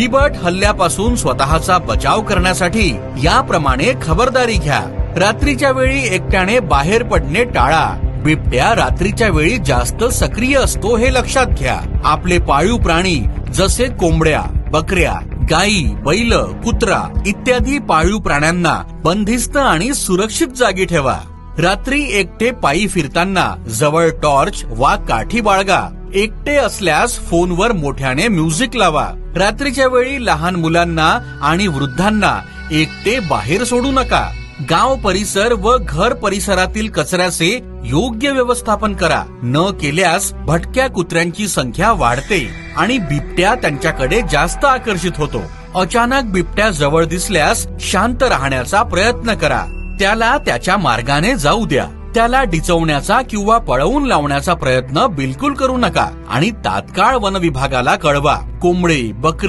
बिबट हल्ल्यापासून स्वतःचा बचाव करण्यासाठी याप्रमाणे खबरदारी घ्या. रात्रीच्या वेळी एकट्याने बाहेर पडणे टाळा. बिबट्या रात्रीच्या वेळी जास्त सक्रिय असतो हे लक्षात घ्या. आपले पाळीव प्राणी जसे कोंबड्या बकऱ्या गायी बैल कुत्रा इत्यादी पाळीव प्राण्यांना बंदिस्त आणि सुरक्षित जागी ठेवा. रात्री एकटे पायी फिरताना जवळ टॉर्च वा काठी बाळगा. एकटे असल्यास फोनवर मोठ्याने म्युझिक लावा. रात्रीच्या वेळी लहान मुलांना आणि वृद्धांना एकटे बाहेर सोडू नका. गाव परिसर व घर परिसरातील कचऱ्याचे योग्य व्यवस्थापन करा. न केल्यास भटक्या कुत्र्यांची संख्या वाढते आणि बिबट्या त्यांच्याकडे जास्त आकर्षित होतो. अचानक बिबट्या जवळ दिसल्यास शांत राहण्याचा प्रयत्न करा. त्याला त्याच्या मार्गाने जाऊ द्या. त्याला डिचवण्याचा किंवा पळवून लावण्याचा प्रयत्न बिलकुल करू नका. आणि तात्काळ वन विभागाला कळवा. कोंबडे बकरे